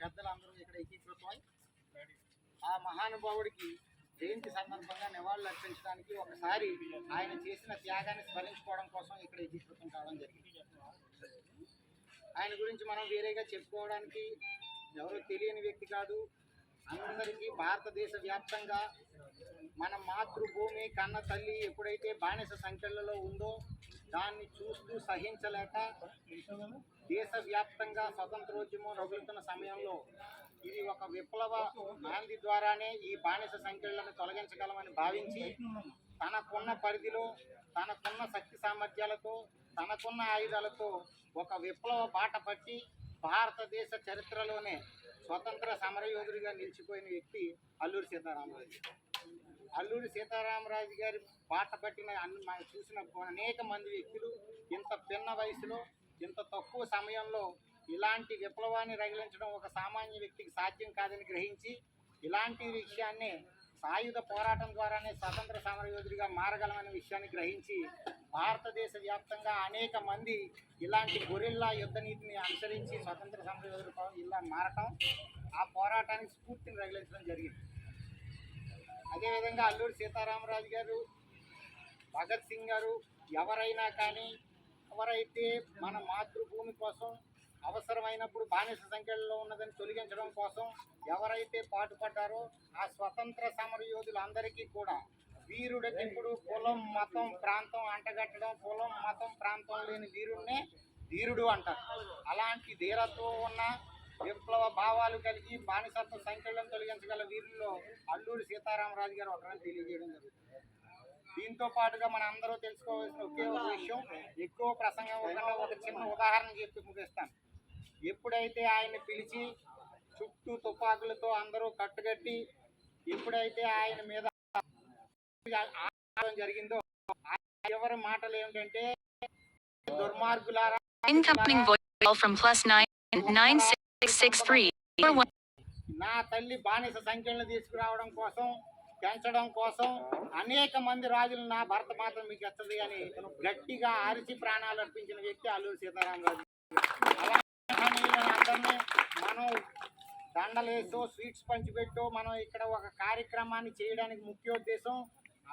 పెద్దలందరూ ఇక్కడ ఏకీకృతమై ఆ మహానుభావుడికి జయంతి సందర్భంగా నివాళులు అర్పించడానికి ఒకసారి ఆయన చేసిన త్యాగాన్ని స్మరించుకోవడం కోసం ఇక్కడ ఏకీకృతం కావడం జరిగింది. ఆయన గురించి మనం వేరేగా చెప్పుకోవడానికి ఎవరో తెలియని వ్యక్తి కాదు. అందరికీ భారతదేశ వ్యాప్తంగా మన మాతృభూమి కన్న తల్లి ఎప్పుడైతే బానిస సంఖ్యలలో ఉందో దాన్ని చూస్తూ సహించలేక దేశవ్యాప్తంగా స్వతంత్రోద్యమం రగులుతున్న సమయంలో ఇది ఒక విప్లవ నాంది ద్వారానే ఈ బానిస సంఖ్యలను తొలగించగలమని భావించి తనకున్న పరిధిలో తనకున్న శక్తి సామర్థ్యాలతో తనకున్న ఆయుధాలతో ఒక విప్లవ బాట పట్టి భారతదేశ చరిత్రలోనే స్వతంత్ర సమరయోధుడిగా నిలిచిపోయిన వ్యక్తి అల్లూరి సీతారామరాజు. అల్లూరి సీతారామరాజు గారి పాట పట్టిన అన్ని మనం చూసిన అనేక మంది వ్యక్తులు ఇంత చిన్న వయసులో ఇంత తక్కువ సమయంలో ఇలాంటి విప్లవాన్ని రగిలించడం ఒక సామాన్య వ్యక్తికి సాధ్యం కాదని గ్రహించి ఇలాంటి విషయాన్ని సాయుధ పోరాటం ద్వారానే స్వతంత్ర సమరయోధుడిగా మారగలమనే విషయాన్ని గ్రహించి భారతదేశ వ్యాప్తంగా అనేక మంది ఇలాంటి గొరిల్లా యుద్ధ నీతిని అనుసరించి స్వతంత్ర సమరయోధుడు ఇలా మారటం ఆ పోరాటానికి స్ఫూర్తిని రగిలించడం జరిగింది. అదేవిధంగా అల్లూరి సీతారామరాజు గారు భగత్ సింగ్ గారు ఎవరైనా కానీ ఎవరైతే మన మాతృభూమి కోసం అవసరమైనప్పుడు బానిస సంఖ్యలో ఉన్నదని తొలగించడం కోసం ఎవరైతే పాటుపడ్డారో ఆ స్వతంత్ర సమరయోధులందరికీ కూడా వీరుడికి ఇప్పుడు కులం మతం ప్రాంతం అంటగట్టడం కులం మతం ప్రాంతం లేని వీరుడినే ధీరుడు అంటారు. అలాంటి ధీరత్వం ఉన్న విప్లవ భావాలు కలిగి బానిసత్వ సంఖ్యలను తొలగించగల వీరుల్లో అల్లూరి సీతారామరాజు గారు ఒకరని తెలియజేయడం జరుగుతుంది. దీంతో పాటుగా మన అందరూ తెలుసుకోవాల్సిన ఒకే ఒక విషయం ఎక్కువ ప్రసంగం ఒక చిన్న ఉదాహరణ చెప్పి ముగిస్తాను. ఎప్పుడైతే ఆయన పిలిచి చుట్టూ తుపాకులతో అందరూ కట్టుకట్టి ఎప్పుడైతే ఆయన మీద జరిగిందో ఎవరి మాటలు ఏమిటంటే దుర్మార్గులారా Incoming voice from plus nine nine six నా తల్లి బానిస సంఖ్యలను తీసుకురావడం కోసం పెంచడం కోసం అనేక మంది రాజులు నా భర్త మాత్రం మీకు ఎత్తది అని గట్టిగా అరిచి ప్రాణాలు అర్పించిన వ్యక్తి అల్లూరి సీతారామరాజు. అందరినీ మనం దండలేసో స్వీట్స్ పంచిపెట్టో మనం ఇక్కడ ఒక కార్యక్రమాన్ని చేయడానికి ముఖ్యోద్దేశం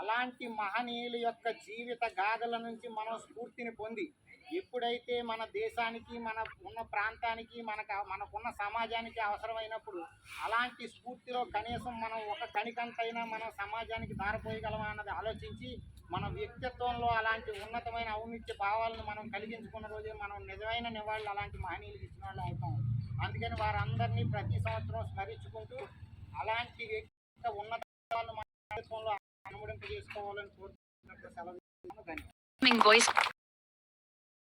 అలాంటి మహనీయుల యొక్క జీవిత గాథల నుంచి మనం స్ఫూర్తిని పొంది ఎప్పుడైతే మన దేశానికి మన ఉన్న ప్రాంతానికి మనకు మనకున్న సమాజానికి అవసరమైనప్పుడు అలాంటి స్ఫూర్తిలో కనీసం మనం ఒక కణికంతైనా మనం సమాజానికి దారిపోయగలమా అన్నది ఆలోచించి మన వ్యక్తిత్వంలో అలాంటి ఉన్నతమైన ఔన్నిత్య భావాలను మనం కలిగించుకున్న రోజే మనం నిజమైన నివాళులు అలాంటి మహనీయులు ఇచ్చిన వాళ్ళు అవుతాం. అందుకని వారందరినీ ప్రతి సంవత్సరం స్మరించుకుంటూ అలాంటి వ్యక్తి ఉన్నత భావాలను మన వ్యక్తిత్వంలో అనుమడింపజేసుకోవాలని కోరుతున్నట్టు సెలవు. ధన్యవాదాలు voice